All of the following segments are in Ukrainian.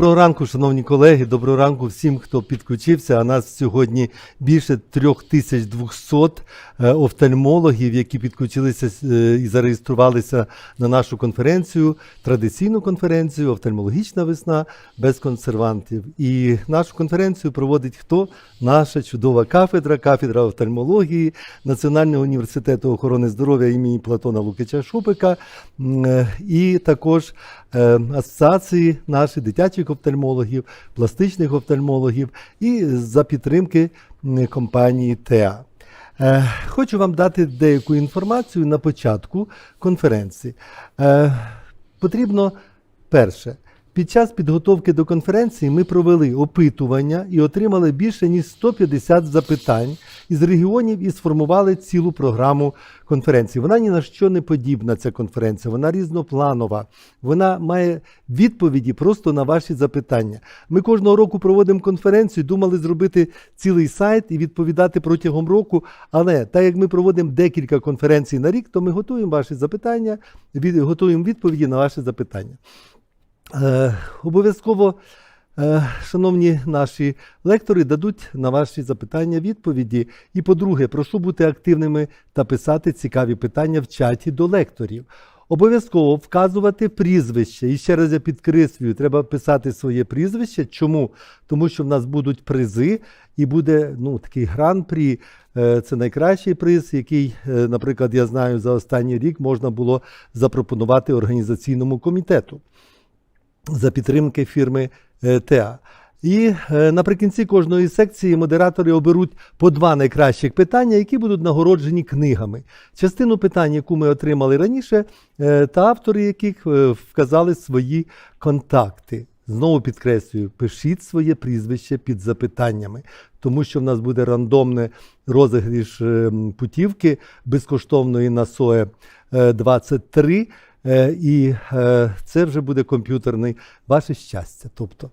Доброго ранку, шановні колеги. Доброго ранку всім, хто підключився. А нас сьогодні більше 3200 е, офтальмологів, які підключилися е, і зареєструвалися на нашу конференцію, традиційну конференцію Офтальмологічна весна без консервантів. І нашу конференцію проводить хто? Наша чудова кафедра, кафедра офтальмології Національного університету охорони здоров'я імені Платона Лукича Шупика е, і також асоціації наші дитячих офтальмологів, пластичних офтальмологів і за підтримки компанії ТЕА. Е, Хочу вам дати деяку інформацію на початку конференції. Е, Потрібно перше. Під час підготовки до конференції ми провели опитування і отримали більше ніж 150 запитань із регіонів і сформували цілу програму конференції. Вона ні на що не подібна, ця конференція, вона різнопланова. Вона має відповіді просто на ваші запитання. Ми кожного року проводимо конференцію, думали зробити цілий сайт і відповідати протягом року. Але так як ми проводимо декілька конференцій на рік, то ми готуємо ваші запитання, готуємо відповіді на ваші запитання. Е, обов'язково, е, шановні наші лектори, дадуть на ваші запитання відповіді. І, по-друге, прошу бути активними та писати цікаві питання в чаті до лекторів. Обов'язково вказувати прізвище. І ще раз я підкреслюю, треба писати своє прізвище. Чому? Тому що в нас будуть призи, і буде ну, такий гран-прі. Е, Це найкращий приз, який, наприклад, я знаю, за останній рік можна було запропонувати організаційному комітету за підтримки фірми е, ТЕА. І е, наприкінці кожної секції модератори оберуть по два найкращих питання, які будуть нагороджені книгами. Частину питань, яку ми отримали раніше, е, та автори яких вказали свої контакти. Знову підкреслюю, пишіть своє прізвище під запитаннями, тому що в нас буде рандомне розігріш путівки безкоштовної на СОЕ е, 23. Е, І е, це вже буде комп'ютерний ваше щастя. Тобто,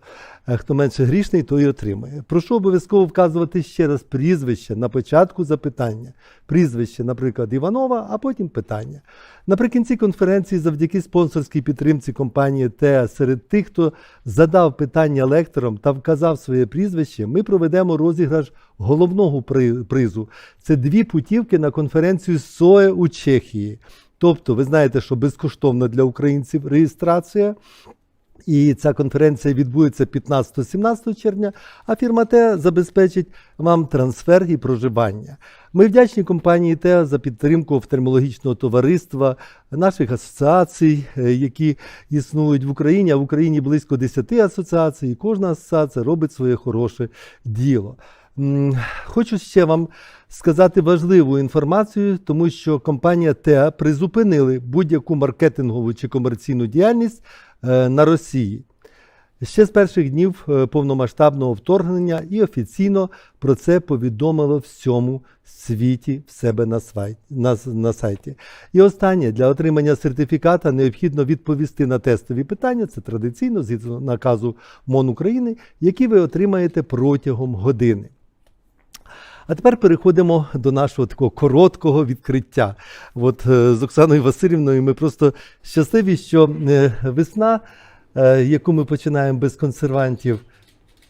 е, хто менше грішний, той і отримає. Прошу обов'язково вказувати ще раз прізвище на початку запитання. Прізвище, наприклад, Іванова, а потім питання. Наприкінці конференції, завдяки спонсорській підтримці компанії ТЕА, серед тих, хто задав питання лекторам та вказав своє прізвище, ми проведемо розіграш головного призу. Це дві путівки на конференцію СОЕ у Чехії. Тобто, ви знаєте, що безкоштовна для українців реєстрація. І ця конференція відбудеться 15-17 червня, а фірма ТЕА забезпечить вам трансфер і проживання. Ми вдячні компанії ТЕА за підтримку офтальмологічного товариства, наших асоціацій, е, які існують в Україні. А в Україні близько 10 асоціацій, і кожна асоціація робить своє хороше діло. Хочу ще вам сказати важливу інформацію, тому що компанія ТЕА призупинили будь-яку маркетингову чи комерційну діяльність е, на Росії. Ще з перших днів е, повномасштабного вторгнення і офіційно про це повідомило всьому світі в себе на, свай- на, на сайті. І останнє для отримання сертифіката необхідно відповісти на тестові питання. Це традиційно згідно наказу МОН України, які ви отримаєте протягом години. А тепер переходимо до нашого такого короткого відкриття. От е, з Оксаною Васильівною ми просто щасливі, що е, весна, е, яку ми починаємо без консервантів,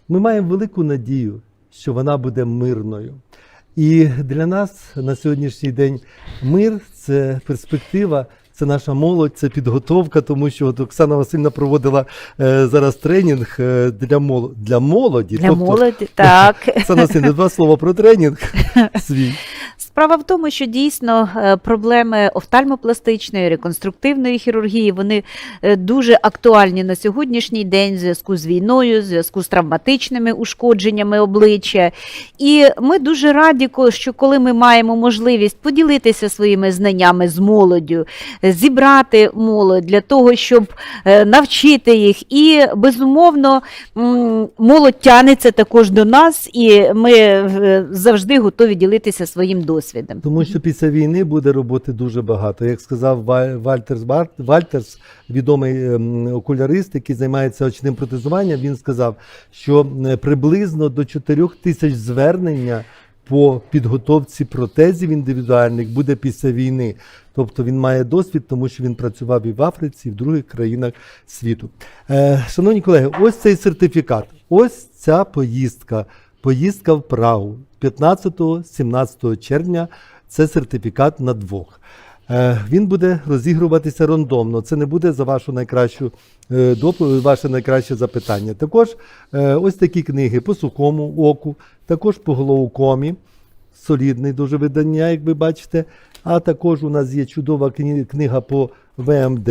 ми маємо велику надію, що вона буде мирною. І для нас на сьогоднішній день мир це перспектива. Це наша молодь, це підготовка, тому що от Оксана Васильівна проводила е, зараз тренінг е, для, мол... для молоді. Для Тобто, молоді, так. Оксана Васильівна, два слова про тренінг свій. Справа в тому, що дійсно е, проблеми офтальмопластичної, реконструктивної хірургії вони е, дуже актуальні на сьогоднішній день в зв'язку з війною, в зв'язку з травматичними ушкодженнями обличчя. І ми дуже раді, що коли ми маємо можливість поділитися своїми знаннями з молоддю, зібрати молодь для того, щоб е, навчити їх. І безумовно молодь тянеться також до нас, і ми завжди готові ділитися своїм досвідом. Тому що після війни буде роботи дуже багато. Як сказав Вальтерс Вальтерс, відомий ем, окулярист, який займається очним протезуванням, він сказав, що е, приблизно до 4 тисяч звернення по підготовці протезів індивідуальних буде після війни. Тобто він має досвід, тому що він працював і в Африці, і в других країнах світу. Е, шановні колеги, ось цей сертифікат. Ось ця поїздка. Поїздка в Прагу 15-17 червня. Це сертифікат на двох. Е, Він буде розігруватися рандомно. Це не буде за вашу найкращу е, доп- ваше найкраще запитання. Також е, ось такі книги по сухому оку, також по головокомі. Солідний дуже видання, як ви бачите. А також у нас є чудова книга по ВМД,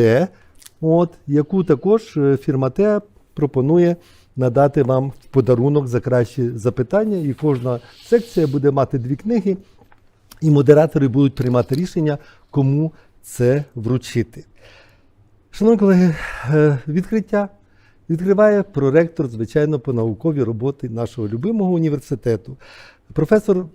от, яку також фірма ТЕА пропонує надати вам в подарунок за кращі запитання. І кожна секція буде мати дві книги, і модератори будуть приймати рішення, кому це вручити. Шановні колеги, е, відкриття відкриває проректор, звичайно, по науковій роботи нашого любимого університету. Професор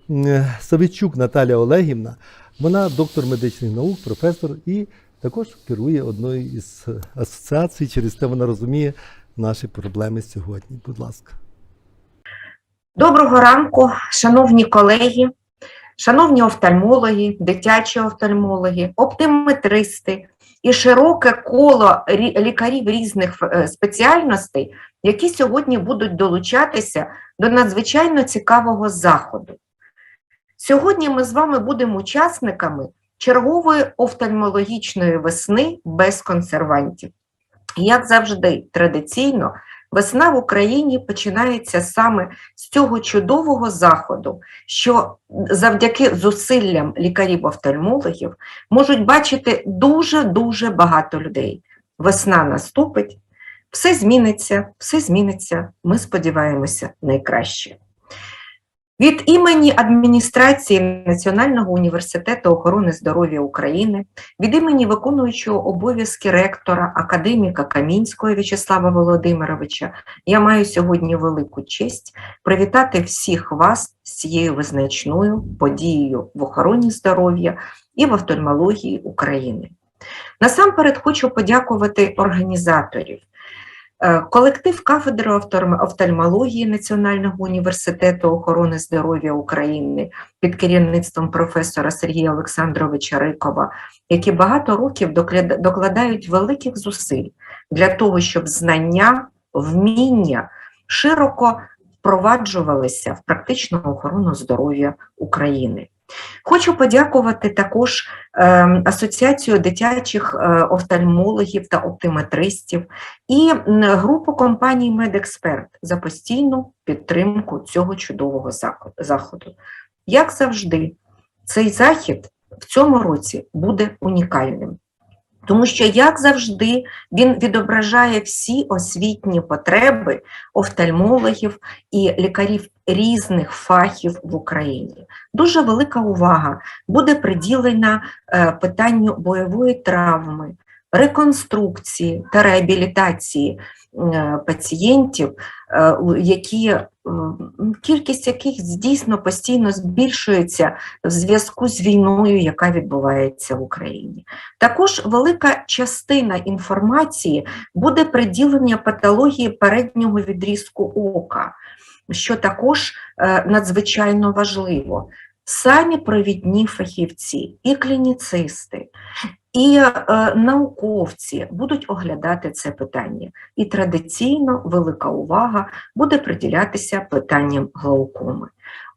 Савичук Наталя Олегівна, вона доктор медичних наук, професор і також керує одною із е, асоціацій, через те вона розуміє наші проблеми сьогодні. Будь ласка. Доброго ранку, шановні колеги, шановні офтальмологи, дитячі офтальмологи, оптиметристи і широке коло лікарів різних е, спеціальностей, які сьогодні будуть долучатися до надзвичайно цікавого заходу. Сьогодні ми з вами будемо учасниками чергової офтальмологічної весни без консервантів. Як завжди, традиційно, весна в Україні починається саме з цього чудового заходу, що завдяки зусиллям лікарів-офтальмологів можуть бачити дуже-дуже багато людей. Весна наступить, все зміниться, все зміниться. Ми сподіваємося найкраще. Від імені адміністрації Національного університету охорони здоров'я України, від імені виконуючого обов'язки ректора, академіка Камінського В'ячеслава Володимировича, я маю сьогодні велику честь привітати всіх вас з цією визначною подією в охороні здоров'я і в офтальмології України. Насамперед хочу подякувати організаторів. Е, Колектив кафедри офтальмології Національного університету охорони здоров'я України під керівництвом професора Сергія Олександровича Рикова, які багато років докладають великих зусиль для того, щоб знання, вміння широко впроваджувалися в практичну охорону здоров'я України. Хочу подякувати також е, Асоціацію дитячих е, офтальмологів та оптиметристів і групу компаній Медексперт за постійну підтримку цього чудового заходу. Як завжди, цей захід в цьому році буде унікальним. Тому що, як завжди, він відображає всі освітні потреби офтальмологів і лікарів різних фахів в Україні. Дуже велика увага буде приділена е, питанню бойової травми, реконструкції та реабілітації е, пацієнтів, е, які, кількість яких дійсно постійно збільшується в зв'язку з війною, яка відбувається в Україні. Також велика частина інформації буде приділення патології переднього відрізку ока, що також е, надзвичайно важливо. Самі провідні фахівці, і клініцисти, і е, науковці будуть оглядати це питання. І традиційно велика увага буде приділятися питанням глаукоми.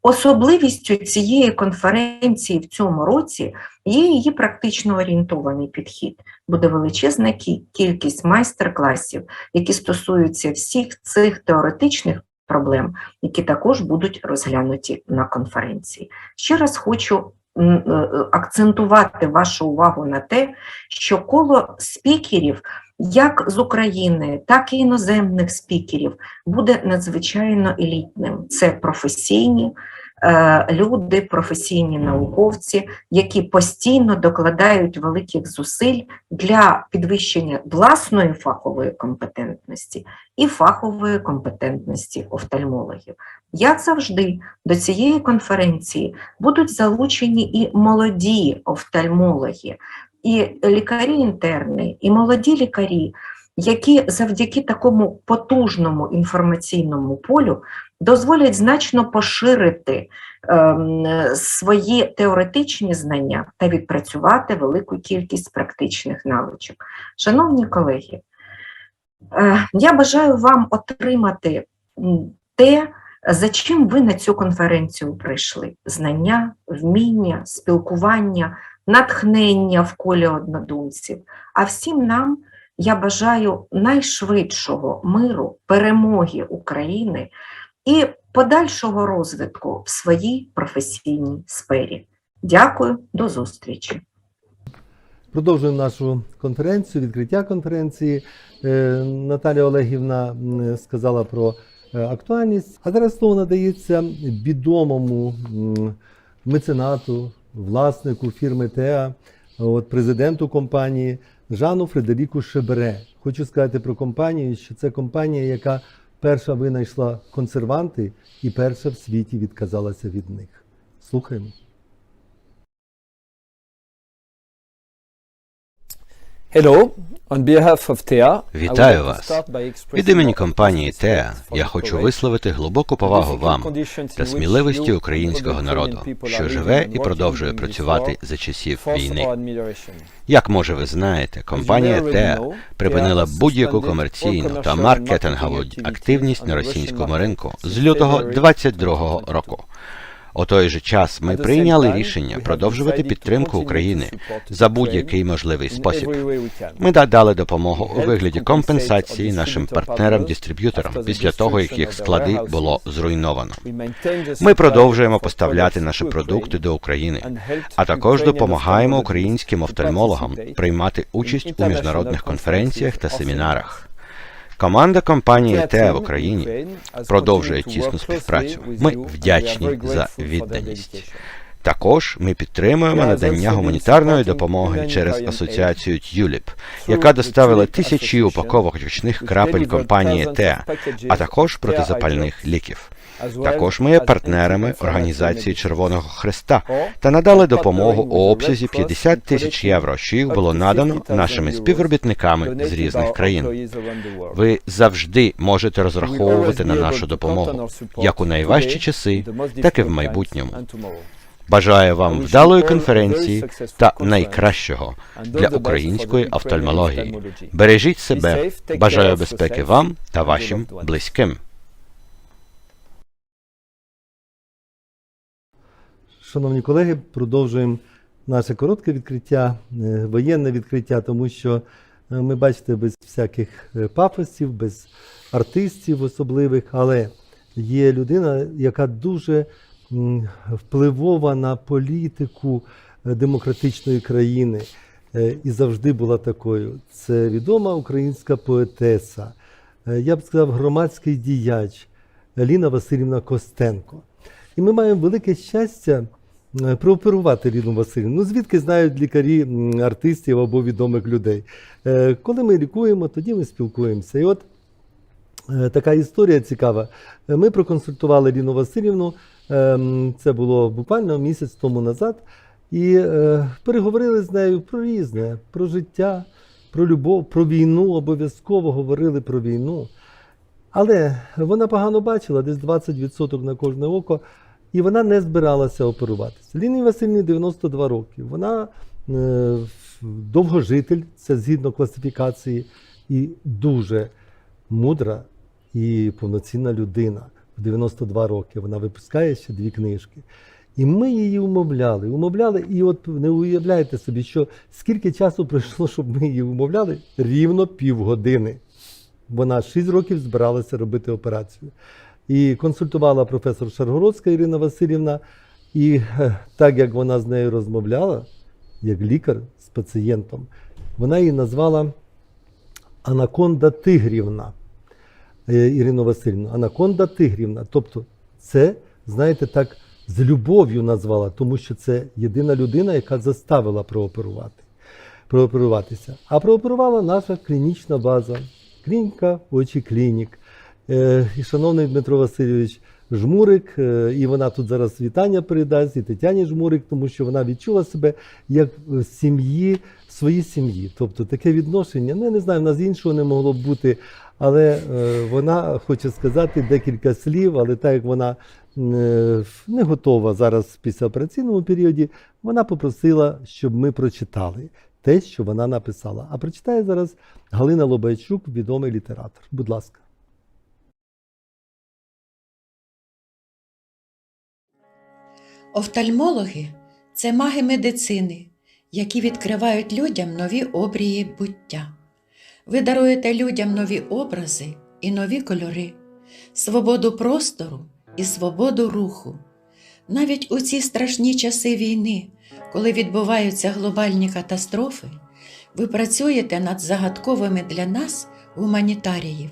Особливістю цієї конференції в цьому році є її практично орієнтований підхід. Буде величезна кількість майстер-класів, які стосуються всіх цих теоретичних проблем, які також будуть розглянуті на конференції. Ще раз хочу е, е, акцентувати вашу увагу на те, що коло спікерів, як з України, так і іноземних спікерів, буде надзвичайно елітним. Це професійні люди, професійні науковці, які постійно докладають великих зусиль для підвищення власної фахової компетентності і фахової компетентності офтальмологів. Як завжди, до цієї конференції будуть залучені і молоді офтальмологи, і лікарі інтерни, і молоді лікарі, які завдяки такому потужному інформаційному полю дозволять значно поширити ем, свої теоретичні знання та відпрацювати велику кількість практичних навичок. Шановні колеги, е, я бажаю вам отримати те, за чим ви на цю конференцію прийшли: знання, вміння, спілкування, натхнення в колі однодумців. А всім нам я бажаю найшвидшого миру, перемоги України і подальшого розвитку в своїй професійній сфері. Дякую, до зустрічі. Продовжуємо нашу конференцію, відкриття конференції. Е, Наталя Олегівна сказала про е, актуальність. А зараз слово надається відомому меценату, власнику фірми ТЕА, от президенту компанії Жану Фредеріку Шебере. Хочу сказати про компанію, що це компанія, яка перша винайшла консерванти і перша в світі відказалася від них. Слухаємо. Hello, on behalf of TEA, Вітаю вас. Від імені компанії ТЕА я хочу висловити глибоку повагу вам та сміливості українського народу, що живе і продовжує працювати за часів війни. Як може ви знаєте, компанія припинила TEA has будь-яку комерційну та маркетингову активність на російському ринку з лютого February 22 2022. року. У той же час ми прийняли рішення продовжувати підтримку України за будь-який можливий спосіб. Ми надали допомогу у вигляді компенсації нашим партнерам-дистриб'юторам після того, як їх склади було зруйновано. Ми продовжуємо поставляти наші продукти до України, а також допомагаємо українським офтальмологам приймати участь у міжнародних конференціях та семінарах. Команда компанії ТЕ в Україні продовжує тісну співпрацю. Ми вдячні за відданість. Також ми підтримуємо надання гуманітарної допомоги через асоціацію ТЮЛІП, яка доставила тисячі упаковок ручних крапель компанії ТЕА, а також протизапальних ліків. Також ми є партнерами Організації. Червоного Хреста Or та надали допомогу у обсязі Cross 50 in тисяч євро, що їх було надано 50,000 нашими співробітниками з різних країн. Ви завжди можете розраховувати на нашу допомогу, як у найважчі часи, так і в майбутньому. Бажаю вам вдалої конференції та найкращого для української офтальмології. Бережіть себе, бажаю безпеки вам та вашим близьким. Шановні колеги, продовжуємо наше коротке відкриття, е, воєнне відкриття, тому що е, ми бачите без всяких е, пафосів, без артистів особливих, але є людина, яка дуже впливова на політику демократичної країни і завжди була такою. Це відома українська поетеса, я б сказав, громадський діяч Ліна Васильівна Костенко. І ми маємо велике щастя е, прооперувати Ліну Васильівну. Ну, звідки знають лікарі артистів або відомих людей? Е, Коли ми лікуємо, тоді ми спілкуємося. І от е, така історія цікава. Ми проконсультували Ліну Васильівну, це було буквально місяць тому назад, і переговорили з нею про різне, про життя, про любов, про війну, обов'язково говорили про війну. Але вона погано бачила, десь 20% на кожне око, і вона не збиралася оперуватися. Лінії Васильівні 92 роки. Вона е, довгожитель, це згідно класифікації, і дуже мудра і повноцінна людина. В 92 роки вона випускає ще дві книжки. І ми її умовляли, умовляли, і от не уявляєте собі, що скільки часу пройшло, щоб ми її умовляли? Рівно півгодини. Вона 6 років збиралася робити операцію. І консультувала професор Шаргородська Ірина Васильівна. І е, так як вона з нею розмовляла, як лікар з пацієнтом, вона її назвала Анаконда Тигрівна. Е, Ірину Васильівну, Анаконда Тигрівна. Тобто, це, знаєте, так з любов'ю назвала, тому що це єдина людина, яка заставила прооперувати, прооперуватися. А прооперувала наша клінічна база, клініка очі клінік. Е, І шановний Дмитро Васильович, Жмурик, е, і вона тут зараз вітання передасть, і Тетяні Жмурик, тому що вона відчула себе як в сім'ї, в своїй сім'ї. Тобто таке відношення, ну я не знаю, в нас іншого не могло б бути, але е, вона хоче сказати декілька слів, але так як вона не готова зараз в післяопераційному періоді, вона попросила, щоб ми прочитали те, що вона написала. А прочитає зараз Галина Лобайчук, відомий літератор. Будь ласка. Офтальмологи це маги медицини, які відкривають людям нові обрії буття. Ви даруєте людям нові образи і нові кольори, свободу простору і свободу руху. Навіть у ці страшні часи війни, коли відбуваються глобальні катастрофи, ви працюєте над загадковими для нас, гуманітаріїв,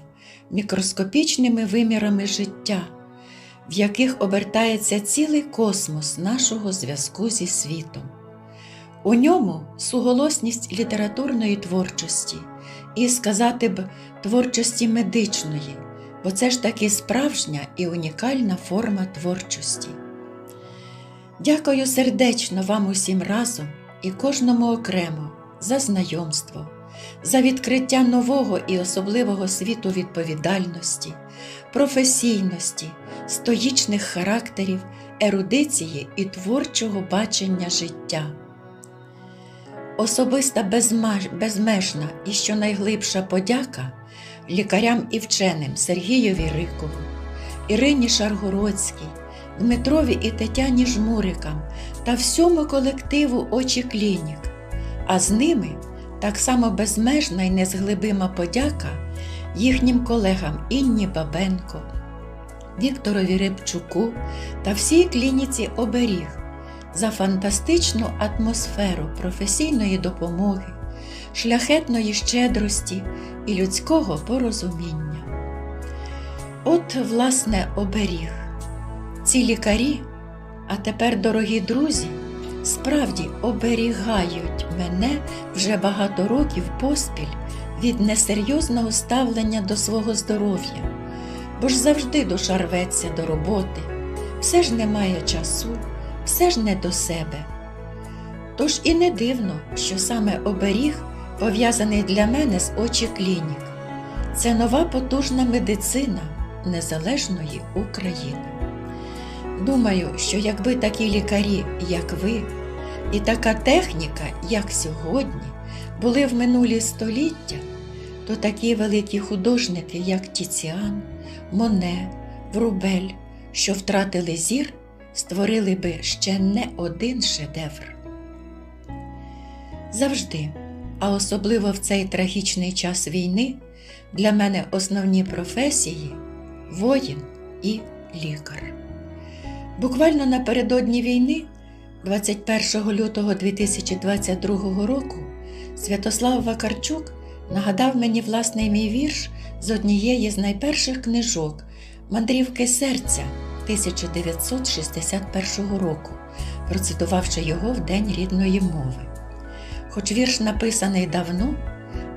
мікроскопічними вимірами життя в яких обертається цілий космос нашого зв'язку зі світом. У ньому суголосність літературної творчості і, сказати б, творчості медичної, бо це ж таки справжня і унікальна форма творчості. Дякую сердечно вам усім разом і кожному окремо за знайомство, за відкриття нового і особливого світу відповідальності, професійності, стоїчних характерів, ерудиції і творчого бачення життя. Особиста безмежна і щонайглибша подяка лікарям і вченим Сергієві Рикову, Ірині Шаргородській, Дмитрові і Тетяні Жмурикам та всьому колективу Очі Клінік, а з ними так само безмежна і незглибима подяка їхнім колегам Інні Бабенко, Вікторові Рибчуку та всій клініці Оберіг за фантастичну атмосферу професійної допомоги, шляхетної щедрості і людського порозуміння. От, власне, оберіг. Ці лікарі, а тепер, дорогі друзі, справді оберігають мене вже багато років поспіль від несерйозного ставлення до свого здоров'я, бо ж завжди душа рветься до роботи, все ж немає часу, все ж не до себе. Тож і не дивно, що саме оберіг пов'язаний для мене з очі клінік. Це нова потужна медицина незалежної України. Думаю, що якби такі лікарі, як ви, і така техніка, як сьогодні, були в минулі століття, то такі великі художники, як Тіціан, Моне, Врубель, що втратили зір, створили би ще не один шедевр. Завжди, а особливо в цей трагічний час війни, для мене основні професії воїн і лікар. Буквально напередодні війни, 21 лютого 2022 року, Святослав Вакарчук нагадав мені власний мій вірш з однієї з найперших книжок Мандрівки серця 1961 року, процитувавши його в День рідної мови. Хоч вірш написаний давно,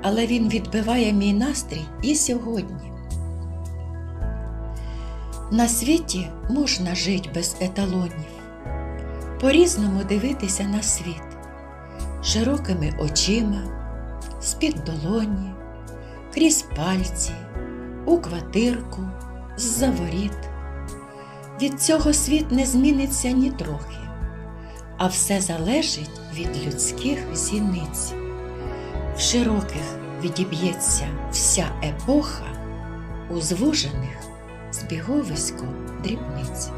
але він відбиває мій настрій і сьогодні. На світі можна жити без еталонів, по-різному дивитися на світ, широкими очима, з-під долоні, крізь пальці, у квартирку, з-за воріт. Від цього світ не зміниться ні трохи, а все залежить від людських зіниць. В широких відіб'ється вся епоха, у звужених збіговисько дрібниць.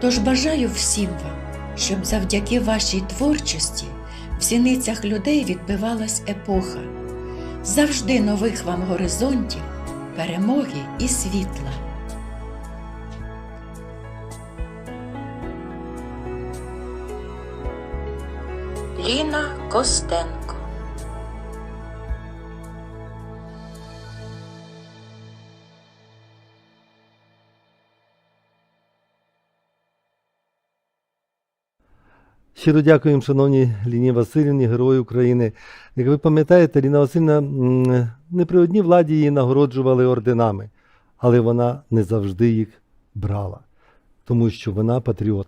Тож бажаю всім вам, щоб завдяки вашій творчості в сіницях людей відбивалась епоха, завжди нових вам горизонтів, перемоги і світла. Ліна Костенко Щиро дякуємо, шановні Ліні Васильівні, Герої України. Як ви пам'ятаєте, Ліна Васильівна не при одній владі її нагороджували орденами, але вона не завжди їх брала. Тому що вона патріот.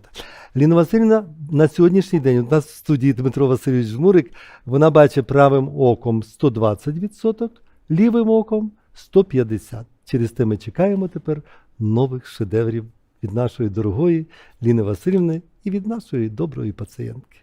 Ліна Васильівна на сьогоднішній день у нас в студії Дмитро Васильович Жмурик, вона бачить правим оком 120%, лівим оком 150%. Через те ми чекаємо тепер нових шедеврів від нашої дорогої Ліни Васильівни і від нашої доброї пацієнтки.